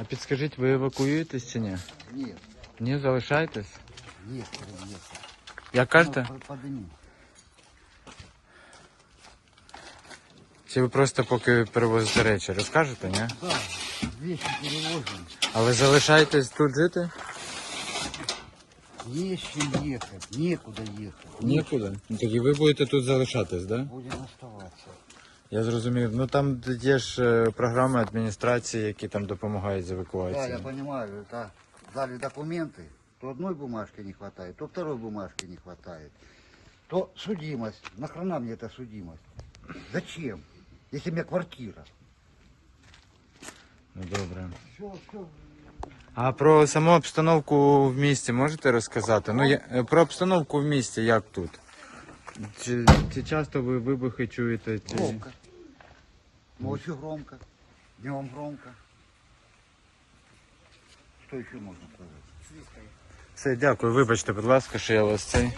А підскажіть, ви евакуюєтесь чи ні? Нет, Ні, залишаєтесь? нет, нет. Як кажете? Ну. Чи ви просто поки перевозите речі, розкажете, ні? Да, вещи перевозим. Але залишаєтесь тут жити? Есть чем ехать, некуда ехать. Нікуди. Ну тоді ви будете тут залишатись, да? Будем оставаться. Я зрозумів. Ну там є ж е, програми адміністрації, які там допомагають з Да, я евакуацією. понимаю, это дали документы, то одной бумажки не хватает, то второй бумажки не хватает. То судимость. Нахрена мне эта судимость? Зачем? Если у меня квартира. Ну добре. Все, все. А про саму обстановку в місті можете розказати? Ну, я, е, про обстановку в місті, як тут? Чи, чи часто ви вибухи чуєте? Чи... Громко. Ночью громко. Днем громко. Що ще можна сказать? Все, дякую. Вибачте, будь ласка, що я вас цей.